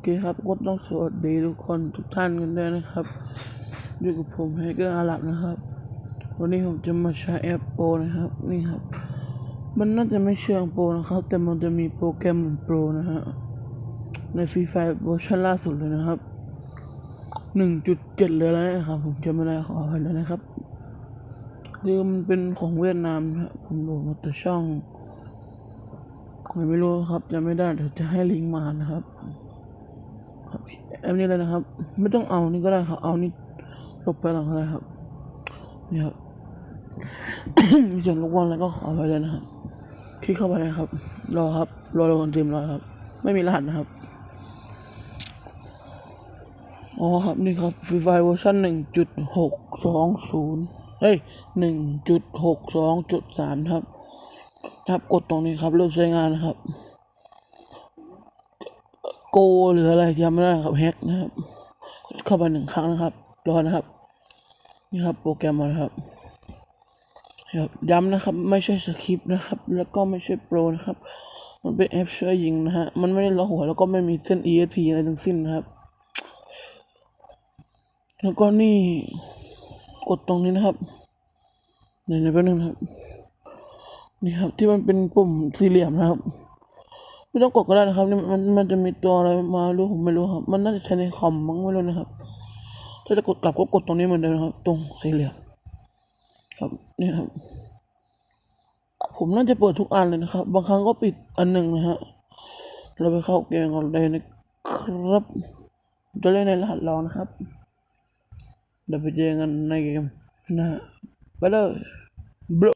เคครับก็ต้องสวัสดีทุกคนทุกท่านกันด้วยนะครับ อยู่กับผมแฮเกอร์อาหรับนะครับ วันนี้ผมจะมาใช้แอปโปรนะครับนี่ครับ มันน่าจะไม่เชิงโปรนะครับ แต่มันจะมีโปรแกรมเหมือนโปรนะฮะในฟรีไฟเวอร์ชันล่าสุดเลยนะครับหนึ่งจุดเจ็ดเลยแล้วนะครับ ผมจะไม่ได้ขออภัยเลยนะครับคือมันเป็นของเวียดนามนะผมโหลดมาแต่ช่องไม่รู้ครับจะไม่ได้เดี๋ยวจะให้ลิงก์มานะครับ แอปนี้เลยนะครับ ไม่ต้องเอานี่ก็ได้ครับเอานี่ลบไปหลังก็ได้ครับนี่ครับมีเสียงรบกวนแล้วก็ขอไปเลยนะครับคลิกเข้าไปเลยครับ รอครับรอรอคนทีมรอครับ ไม่มีรหัสนะครับอ๋อครับนี่ครับฟรีไฟเวอร์ชันหนึ่งจุดหกสองศูนย์เฮ้ยหนึ่งจุดหกสองจุดสามครับ ครับกดตรงนี้ครับเริ่มใช้งานนะครับ โกหรืออะไรจำไม่ได้ครับแฮกนะครับเข้าไปหนึ่งครั้งนะครับ รอนะครับ นี่ครับ โปรแกรมมาแล้วครับครับย้ำนะครับ ไม่ใช่สคริปต์นะครับ แล้วก็ไม่ใช่โปรนะครับ มันเป็นแอปช่วยยิงนะฮะ มันไม่ได้ล็อกหัวแล้วก็ไม่มีเส้น ESP อะไรทั้งสิ้นนะครับ แล้วก็นี่กดตรงนี้นะครับเดี๋ยวแป๊บนึงนะครับ นี่ครับที่มันเป็นปุ่มสี่เหลี่ยมนะครับ ไม่ต้องกดก็ได้นะครับนี่มันมันจะมีตัวอะไรมารู้ผมไม่รู้ครับ มันน่าจะใช้ในคอมมั้งไม่รู้นะครับ ถ้าจะกดกลับก็กดตรงนี้เหมือนเดิมนะครับ ตรงสี่เหลี่ยมครับนี่ครับ ผมน่าจะเปิดทุกอันเลยนะครับ บางครั้งก็ปิดอันหนึ่งนะฮะเราไปเข้าเกมก่อนเลยนะครับ จะเล่นในรหัสลองนะครับเดี๋ยวไปเจอกันในเกมนะฮะไปเลยบล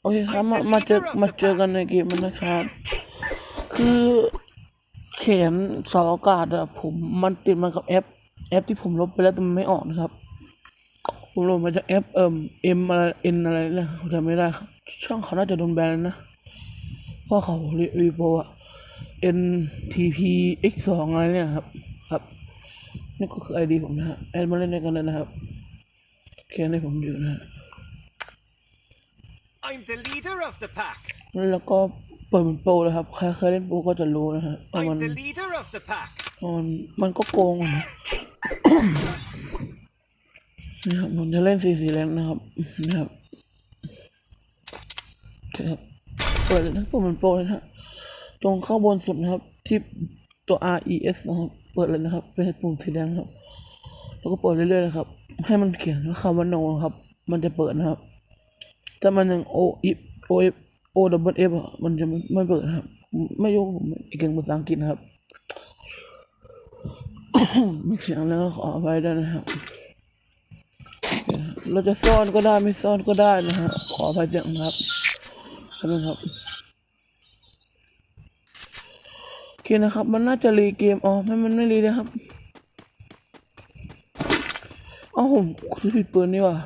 โอเคครับมามาเจอมาเจอกันในเกมมันนะครับ คือเขียนเสาอากาศอะผมมันติดมากับแอป แอปที่ผมลบไปแล้วแต่มันไม่ออกนะครับผมลงมาจากแอปเอิ่มเอ็มอะไรเอ็นอะไรนะผมจำไม่ได้ครับช่องเขาน่าจะโดนแบนแล้วนะเพราะเขารีรีโปรอะ NTP X สองอะไรเนี่ยครับ ครับ นี่ก็คือไอดีผมนะฮะแอดมาเล่นด้วยกันเลยนะครับแค่นี้ผมอยู่นะฮะ I'm the leader of the pack. แล้วก็เปิดเป็นโปรเลยครับ ใครเคยเล่นโปรก็จะรู้นะฮะว่ามัน I'm the leader of the pack. มันมันก็โกงอะนะนะครับผมจะเล่นสีสีแรงนะครับนะครับโอเคครับเปิดเลยนะเปิดมันโปรเลยนะฮะตรงข้างบนสุดนะครับ ที่ตัว R E S นะครับ เปิดเลยนะครับ เป็นปุ่มสีแดงนะครับ แล้วก็เปิดเรื่อยๆนะครับ ให้มันเขียนคำว่า no นะครับ มันจะเปิดนะครับ ถ้ามันยัง O I O F O W F อะมันจะไม่เปิดครับ ไม่รู้ผมเก่งภาษาอังกฤษนครับมีเสียงแล้วขออภัยด้วยนะครับ เราจะซ่อนก็ได้ไม่ซ่อนก็ได้นะฮะขออภัยจังครับขอบคุณครับโอเคนะครับ มันน่าจะรีเกมอ๋อไม่มันไม่รีนะครับอ๋อผมคือผิดปืนนี่ว่า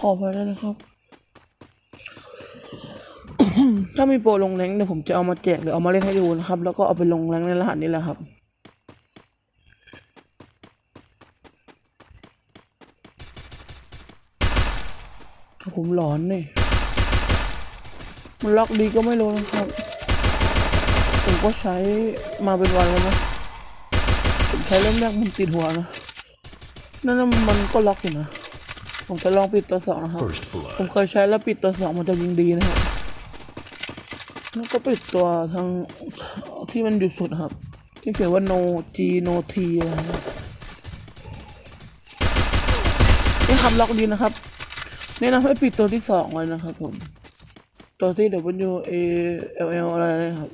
ขออภัยด้วยนะครับ ถ้ามีโปรลงแรงเดี๋ยวผมจะเอามาแจกหรือเอามาเล่นให้ดูนะครับ แล้วก็เอาไปลงแรงในรหัสนี้แหละครับผมหลอนนี่มันล็อกดีก็ไม่รู้นะครับ ผมก็ใช้มาเป็นวันแล้วนะผมใช้เริ่มแรกมันติดหัวนะ นั่นนะมันก็ล็อกอยู่นะ ผมจะลองปิดตัวสองนะครับ First ผม blood. เคยใช้แล้วปิดตัวสองมันจะยิงดีนะครับแล้วก็ปิดตัวทางที่มันอยู่สุดนะครับ ที่เขียนว่า no g no t อะไรนะนี่คำล็อกดีนะครับแนะนำให้ปิดตัวที่สองเลยนะครับผม ตัวที่ W A L L อะไรนะครับ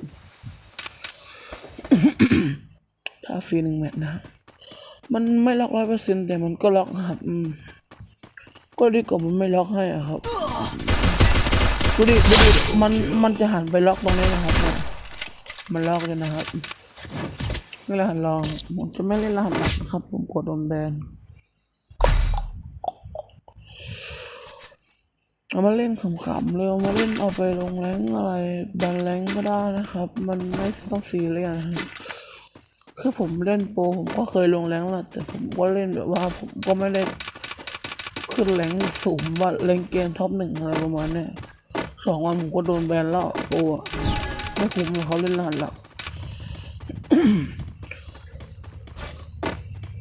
ถ้าฟรีหนึ่งแมตช์นะครับมันไม่ล็อกร้อยเปอร์เซ็นแต่มันก็ล็อกครับ อืม ก็ดีกว่ามันไม่ล็อกให้อะครับดูดิดูดิมันมันจะหันไปล็อกตรงนี้นะครับ มันล็อกเลยนะครับนี่รหัสลองผมจะไม่เล่นรหัสหลักนะครับ ผมกดโดนแบนเอามาเล่นขำๆเลยเอามาเล่นเอาไปลงแรงอะไรดันแรงก็ได้นะครับ มันไม่ต้องซีเรียสนะไรคือผมเล่นโปรผมก็เคยลงแรงแหละแต่ผมก็เล่นแบบว่าผมก็ไม่ได้ ขึ้นแรงสูงว่าแรงเกมท็อปหนึ่งอะไรประมาณเนี้ยสองวันผมก็โดนแบนแล้วโปรอะไม่คุ้มเลยเขาเล่นรหัสหลัก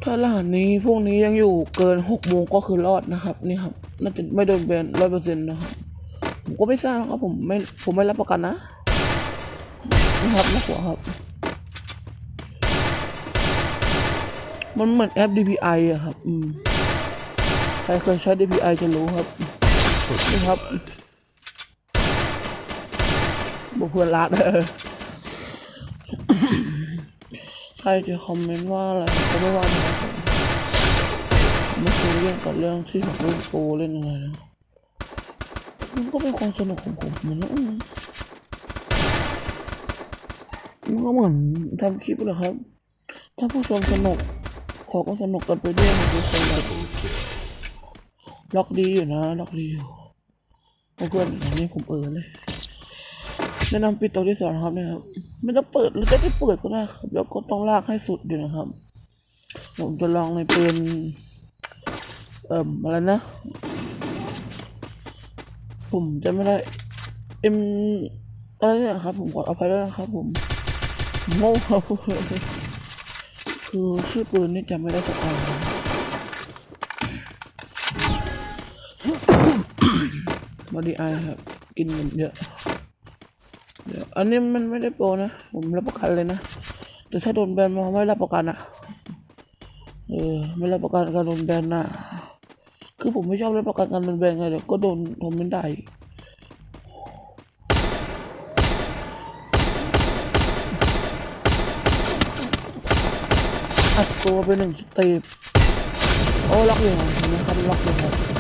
ถ้ารหัสนี้พวกนี้ยังอยู่เกินหกโมงก็คือรอดนะครับ นี่ครับน่าจะไม่โดนแบนร้อยเปอร์เซ็นต์นะครับผมก็ไม่ทราบนะครับผมไม่ผมไม่รับประกันนะนะครับนะหัวครับ มันเหมือนแอป DPI อะครับ อืม ใครเคยใช้ DPI จะรู้ครับ นี่ครับบอกเพื่อนรักเออใครจะคอมเมนต์ว่าอะไรก็ไม่ว่านะครับไม่เคยเรื่องกับเรื่องที่ผมเล่นโปรเล่นอะไรนะมันก็เป็นความสนุกของผมเหมือนนะมมันก็เหมือนทำคลิปเลยครับ ถ้าผู้ชมสนุกขอก็สนุกกันไปด้วยนะทุกคนเล็อกดีอยู่นะล็อกดีอยู่เพื่อนๆอย่างนี้ผมเออเลยแนะนำปิดตัวที่สองนะครับเนี่ยครับไม่ต้องเปิดหรือจะได้เปิดก็ได้ครับแล้วก็ต้องลากให้สุดอยู่นะครับ ผมจะลองในปืนเอ่ออะไรนะ ผมจะไม่ได้เอ็มอะไรเนี่ยครับ ผมขออภัยด้วนะครับผมโง่ครับคือชื่อปืนนี่จำไม่ได้สักอัน บอดี้ไอครับ กินเงินเยอะเดี๋ยวอันนี้มันไม่ได้โปรนะ ผมรับประกันเลยนะ แต่ถ้าโดนแบนมาไม่รับประกันอะเออไม่รับประกันการโดนแบนนะคือผมไม่ชอบรับประกันการโดนแบนไงเดี๋ยวก็โดนผมไม่ได้อัดตัวไปหนึ่งสเต็ปโอ้ล็อกอยู่นะครับล็อกอยู่ครับ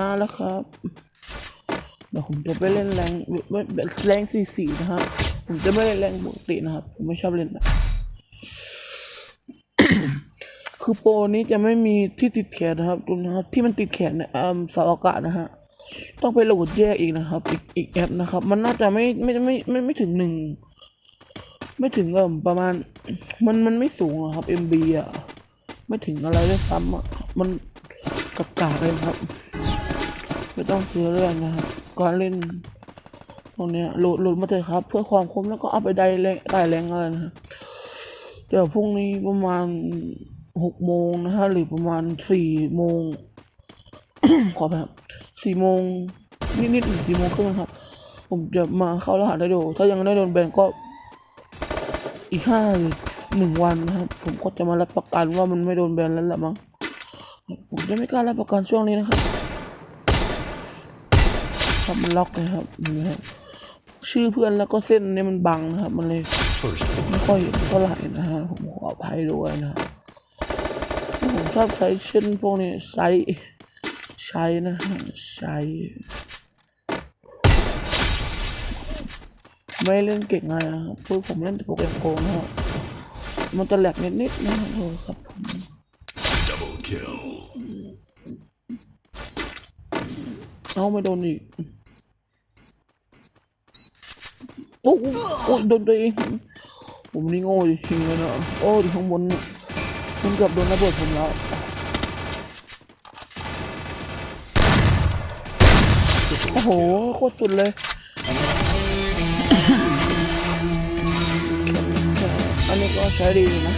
ชนะแล้วครับ เดี๋ยวผมจะไปเล่นแรงแรงสี่สี่นะครับผมจะไม่เล่นแรงปกตินะครับ ผมไม่ชอบเล่นแบบคือโปรนี้จะไม่มีที่ติดแขนนะครับดูนะครับ ที่มันติดแขนเนี่ยอ่าเสาอากาศนะฮะต้องไปโหลดแยกอีกนะครับ อีกอีกแอปนะครับ มันน่าจะไม่ไม่ไม่ไม่ไม่ไม่ถึงหนึ่งไม่ถึงเอ่มประมาณ มันมันไม่สูงอะครับ MB อะไม่ถึงอะไรเลยซ้ำอะมันกับกาเลยครับ ไม่ต้องซื้อเรื่องนะครับการเล่นพวกเนี้หลุดหลุดมาเถอะครับ เพื่อความคุ้มแล้วก็เอาไปได้แรงได้แรงอะไรนครับเดี๋ยวพรุ่งนี้ประมาณหกโมงนะฮะหรือประมาณสี่โมงขอไปครับสี่โมงนิดๆหรือสี่โมงครึ่งครับ ผมจะมาเข้ารหัสได้ดูถ้ายังไม่ได้โดนแบนก็อีกห้าหรือหนึ่งวันนะครับ ผมก็จะมารับประกันว่ามันไม่โดนแบนแล้วละมั้งผมจะไม่กล้ารับประกันช่วงนี้นะครับ ครับมันล็อกนะครับนี่นะครับชื่อเพื่อนแล้วก็เส้นเนี่ยมันบังนะครับ มันเลยไม่ค่อยเห็นเท่าไหร่นะฮะผมขออภัยด้วยนะครับผมชอบใช้เส้นพวกนี้ใช้ใช้นะฮะใช้ไม่เล่นเก่งอะไรนะครับคือผมเล่นแต่โปรแกรมโกงนะครับมันจะแหลกนิดๆนะครับโทษครับผมเอาไม่โดนอีก โอ้โหโอ้ยโดนตัวเองผมนี่โง่จริงเลยนะโอ้ยข้างบนมันเกือบโดนระเบิดผมแล้วโอ้โหโคตรสุดเลยอันนี้ก็ใช้ดีนะ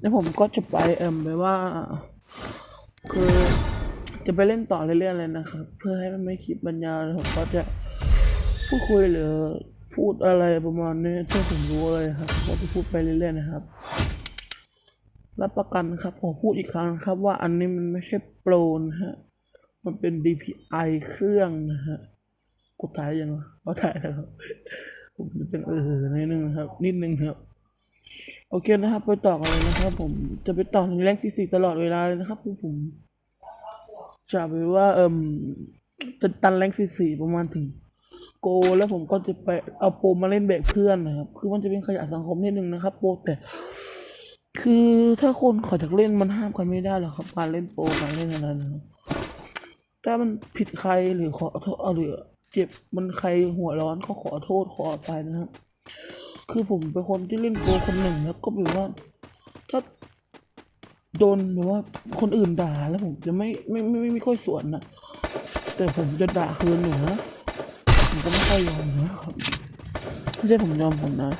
แล้วผมก็จะไปเอิ่มไปว่า คือ จะไปเล่นต่อเรื่อยๆเลยนะครับ เพื่อให้มันไม่คิดบรรยายผมก็จะพูดคุยหรือพูดอะไรประมาณนี้ที่ผมรู้เลยครับก็จะพูดไปเรื่อยๆนะครับ รับประกันครับผมพูดอีกครั้งครับ ว่าอันนี้มันไม่ใช่โปรนะฮะ มันเป็น DPI เครื่องนะฮะกดถ่ายยังวะเขาถ่ายแล้วครับผมจะเป็นเออนิดนึงนะครับ นิดนึงครับ โอเคนะครับ ไปต่อกันเลยนะครับ ผมจะไปต่อในแรงที่สี่ตลอดเวลาเลยนะครับผม จะไปว่าเอิมจะตันแรงสี่สี่ประมาณถึง โก แล้วผมก็จะไปเอาโปมาเล่นแบกเพื่อนนะครับ คือมันจะเป็นขยะสังคมนิดนึงนะครับ โปแต่ คือถ้าคนขาจะเล่นมันห้ามกันไม่ได้หรอกครับการเล่นโปรการเล่นอะไรนะครับถ้ามันผิดใครหรือขอโทษหรือเจ็บมันใครหัวร้อนก็ขอโทษขออภัยนะครับ คือผมเป็นคนที่เล่นโปคนหนึ่งแล้วก็แบบว่า โดนแบบว่าคนอื่นด่าแล้วผมจะไม่ไม่ไม่ไม่ไม่ค่อยสวนนะแต่ผมจะด่าคืนอยู่นะผมก็ไม่ค่อยยอมนะครับไม่ใช่ผมยอมผมนะ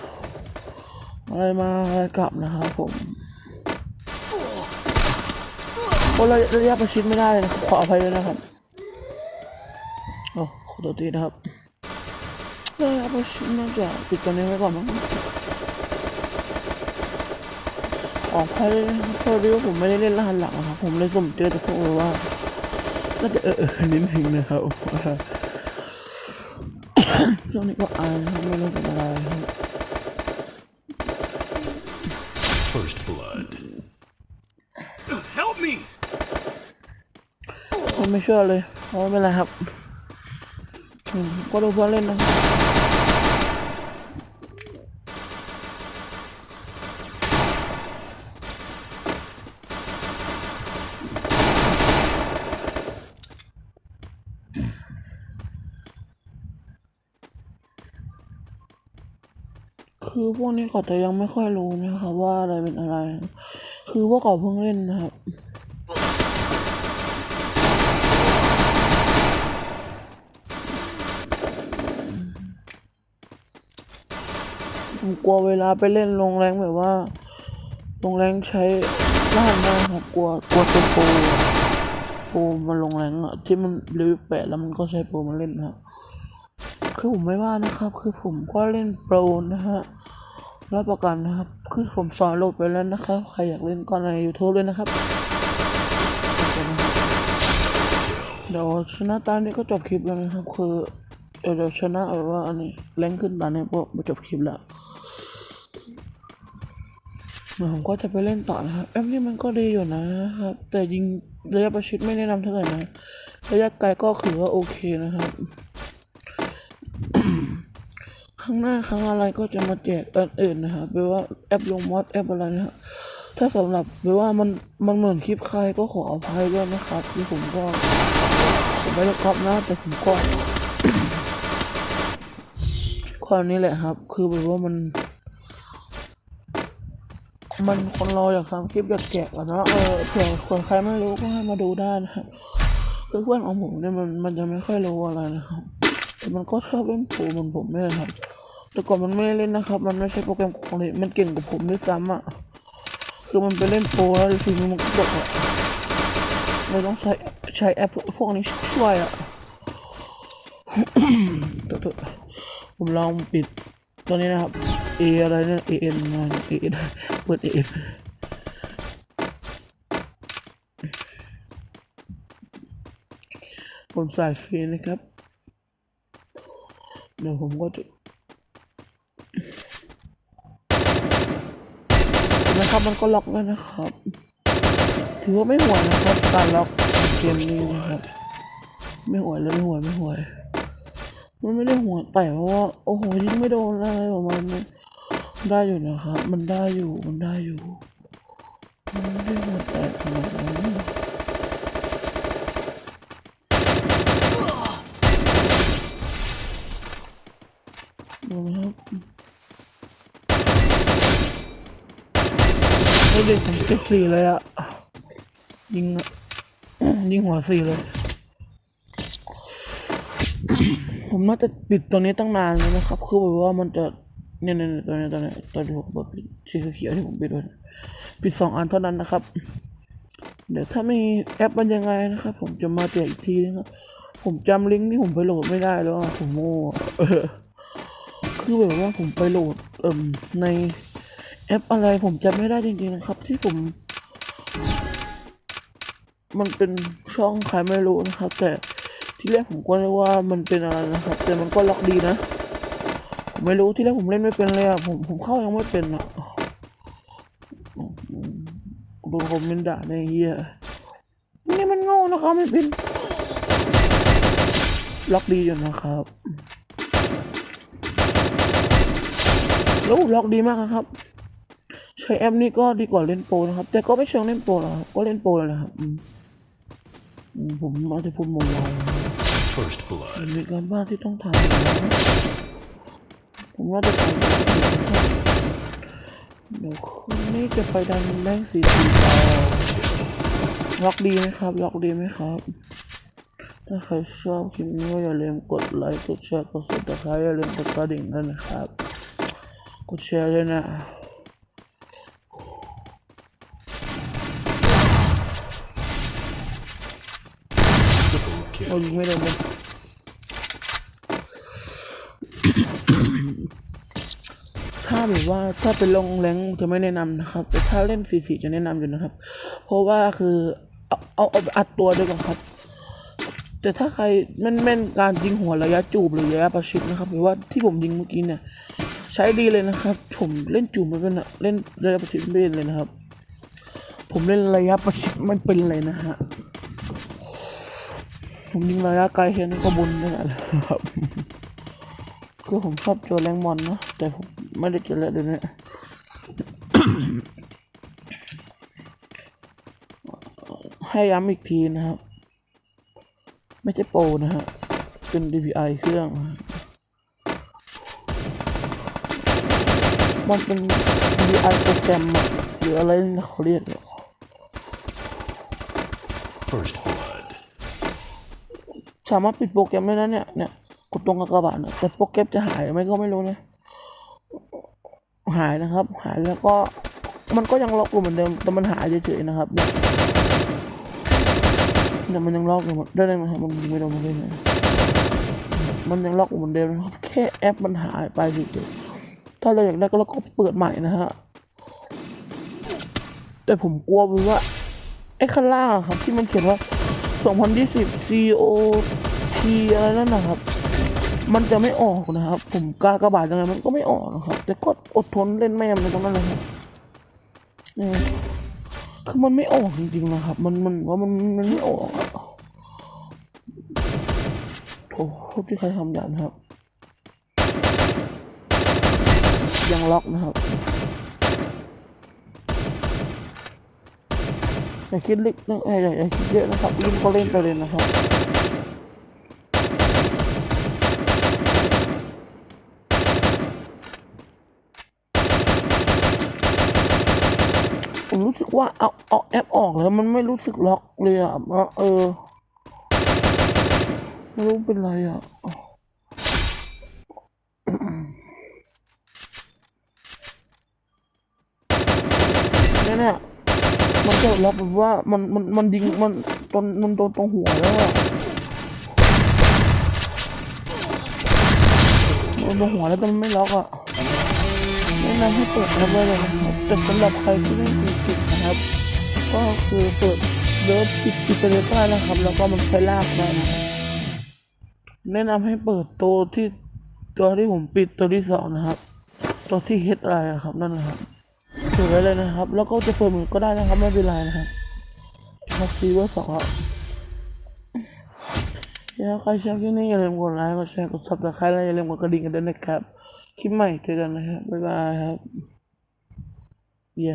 อะไรมาอะไรกลับนะครับผมโอ้ระระยะประชิดไม่ได้เลยนะขออภัยด้วยนะครับโอ้ขอตัวทีนะครับระยะประชิดน่าจะปิดตัวนี้ไว้ก่อนมั้ง ออกไปเลยนะครับพอดีว่าผมไม่ได้เล่นรหัสหลังอะครับ ผมเลยสุ่มเจอแต่พวกแบบว่าน่าจะเออเออนิดนึงนะครับช่วงนี้ก็อายนะครับไม่รู้เป็นอะไรครับ First blood. Help me! ผมไม่เชื่อเลยเพราะไม่เป็นไรครับอืมก็ดูเพื่อนเล่นนะครับ คือพวกนี้เขาจะยังไม่ค่อยรู้นะครับว่าอะไรเป็นอะไร คือพวกเขาเพิ่งเล่นนะครับผมกลัวเวลาไปเล่นลงแรงแบบว่าลงแรงใช้รหัสมากครับกลัวกลัวตัวโปรโปรมันลงแรงอะที่มันเลเวแปดแล้วมันก็ใช้โปรมาเล่นนะครับคือผมไม่ว่านะครับ คือผมก็เล่นโปรนะฮะ รับประกันนะครับ คือผมสอนโหลดไปแล้วนะครับ ใครอยากเล่นก็ใน YouTube เลยนะครับ เดี๋ยวชนะตานี้ก็จบคลิปแล้วนะครับ คือเดี๋ยวชนะแบบว่าอันนี้แรงขึ้นตานี้ก็มาจบคลิปแล้วเดี๋ยวผมก็จะไปเล่นต่อนะครับแอปนี้มันก็ดีอยู่นะครับ แต่ยิงระยะประชิดไม่แนะนำเท่าไหร่นะระยะไกลก็คือว่าโอเคนะครับ ข้างหน้าครั้งอะไรก็จะมาแจกอันอื่นนะครับแปลว่าแอปลงมอดแอปอะไรนะครับถ้าสำหรับแปลว่ามันมันเหมือนคลิปใครก็ขออภัยด้วยนะครับที่ผมก็ผมไม่ได้ก๊อปนะแต่ผมก็ความนี้แหละครับ คือแบบว่ามัน มันคนเราอยากทำคลิปอยากแจกอะเนาะเออเผื่อคนใครไม่รู้ก็ให้มาดูได้นะครับคือเพื่อนของผมเนี่ยมันมันจะไม่ค่อยรู้อะไรนะครับแต่มันก็ชอบเล่นโปรเหมันผมนี่แหละครับ แต่ก่อนมันไม่เล่นนะครับ มันไม่ใช่โปรแกรมของเลยมันเก่งกว่าผมด้วยซ้ำอะ คือมันไปเล่นโปรแล้วทีนี้มันก็บอกอะเลยต้องใช้ใช้แอปพวกนี้ช่วยอะตัวตัวผมลองปิดตัวนี้นะครับ A อะไรเนี่ย A N มา A N เปิด A N ผมใส่ฟรีนะครับ เดี๋ยวผมก็จะ นะครับมันก็ล็อกแล้วนะครับ ถือว่าไม่ห่วยนะครับการล็อกเกมนี้นะครับไม่ห่วยเลยไม่ห่วยไม่ห่วยมันไม่ได้หัวแต่เพราะว่าโอ้โหยิงไม่โดนอะไรประมาณนี้ได้อยู่นะครับ มันได้อยู่มันได้อยู่มันไม่ได้หัวแตกขนาดนั้นดูนะครับโอ้ เด็กผมเจ็บสี่เลยอะยิงยิงหัวสี่เลย ผมน่าจะปิดตัวนี้ตั้งนานแล้วนะครับ คือแบบว่ามันจะเนี่ยเนี่ยเนี่ยตัวนี้ตัวนี้ตัวที่ผมเปิดสีเขียวที่ผมปิดไว้ปิดสองอันเท่านั้นนะครับ เดี๋ยวถ้ามีแอปมันยังไงนะครับ ผมจะมาแจกอีกทีนะครับผมจำลิงก์ที่ผมไปโหลดไม่ได้แล้วอะผมโง่คือแบบว่าผมไปโหลดเอ่มใน แอปอะไรผมจำไม่ได้จริงๆนะครับ ที่ผม มันเป็นช่องใครไม่รู้นะครับ แต่ที่แรกผมก็นึกว่ามันเป็นอะไรนะครับ แต่มันก็ล็อกดีนะผมไม่รู้ที่แรกผมเล่นไม่เป็นเลยอะผมผมเข้ายังไม่เป็นอะโดนคอมเมนต์ด่าในเฮียนี่มันโง่นะครับไม่เป็นล็อกดีอยู่นะครับแล้ล็อกดีมากครับ ช้แอปนี้ก็ดีกว่าเล่นโปรนะครับ แต่ก็ไม่เชิงเล่นโปรหรอกครับก็เล่นโปรเลยนะครับอืมอืมผมอาจจะพูดมุมมอง First blood. มีการบ้านที่ต้องทำอยู่นะผมว่าจะทำนะครับเดี๋ยวคืนนี้จะไปดันแรงสีสีต่อล็อกดีไหมครับล็อกดีไหมครับ ถ้าใครชอบคลิปนี้ก็อย่าลืมกดไลค์กดแชร์กดติดตามอย่าลืมกดกระดิ่งด้วยนะครับ กดแชร์ด้วยนะ โอ้ยไม่โดนเลยถ้าแบบว่าถ้าเป็นลงแรงจะไม่แนะนำนะครับ แต่ถ้าเล่นสีสีจะแนะนำอยู่นะครับ เพราะว่าคือเอาเอาเอาอัดตัวด้วยกันครับ แต่ถ้าใครแม่นแม่นการยิงหัวระยะจูบหรือระยะประชิดนะครับหรือว่าที่ผมยิงเมื่อกี้เนี่ย ใช้ดีเลยนะครับ ผมเล่นจูบไม่เป็นเล่นระยะประชิดไม่เป็นเลยนะครับ ผมเล่นระยะประชิดไม่เป็นเลยนะฮะ ผมยิงระยะไกลแค่นี้ก็บุญได้แล้วครับคือผมชอบเจอแรงมอนนะแต่ผมไม่ได้เจอแล้วเดี๋ยวนี้ให้ย้ำอีกทีนะครับ ไม่ใช่โปรนะฮะ เป็น DPI เครื่อง มันเป็น DPI โปรแกรมอะหรืออะไรนะเขาเรียก First. สามารถปิดโปรแกรมได้นะเนี่ยเนี่ยกดตรงกากบาทนะแต่โปรแกรมจะหายไหมก็ไม่รู้นะ หายนะครับ หายแล้วก็มันก็ยังล็อกอยู่เหมือนเดิม แต่มันหายเฉยๆนะครับเนี่ยเนี่ยมันยังล็อกอยู่หมดได้เลยนะครับมันไม่โดนมันเลยนะมันยังล็อกอยู่เหมือนเดิมนะครับแค่แอปมันหายไปเฉยๆถ้าเราอยากได้ก็เราก็เปิดใหม่นะฮะแต่ผมกลัวว่าไอ้ข้างล่างครับที่มันเขียนว่า 2020 CO T อะไรนั่นนะครับ มันจะไม่ออกนะครับ ผมกากระบาดยังไงมันก็ไม่ออกนะครับ แต่ก็อดทนเล่นแม่มันตรงนั้นเลยครับเนี่คือมันไม่ออกจริงๆนะครับ มันมันว่ามันมันไม่ออกอะโถที่ใครทำอย่างนะครับ ยังล็อกนะครับอย่าคิดเลึกนะเอ้ยอย่าอย่าคิดเยอะนะครับเล่นก็เล่นไปเลยนะครับ รู้สึกว่าเอาเอาแอปออกแล้วมันไม่รู้สึกล็อกเลยอะเออไม่รู้เป็นไรอะเนี่ยเนี่ยมันจะล็อกแบบว่ามันมันมันยิงมันตอนมันโดนตรงหัวแล้วอะมันตรงหัวแล้วแต่มันไม่ล็อกอะ แนะนำให้เปิดแอปไว้เลยนะครับแต่สำหรับใครที่ไม่มีปิดนะครับ ก็คือเปิดเลิฟปิดปิดไปเลยก็ได้นะครับ แล้วก็มันใช้ลากได้นะแนะนำให้เปิดตัวที่ตัวที่ผมปิดตัวที่สองนะครับ ตัวที่เฮดอะไรอะครับนั่นแหละครับถือไว้เลยนะครับ แล้วก็จะเปิดเหมือนก็ได้นะครับ ไม่เป็นไรนะครับมาซีเวอร์สองครับถ้าใครชอบคลิปนี้อย่าลืมกดไลค์กดแชร์กดซับสไครต์และอย่าลืมกดกระดิ่งกันด้วยนะครับ คลิปใหม่เจอกันนะครับบ๊ายบายครับเย้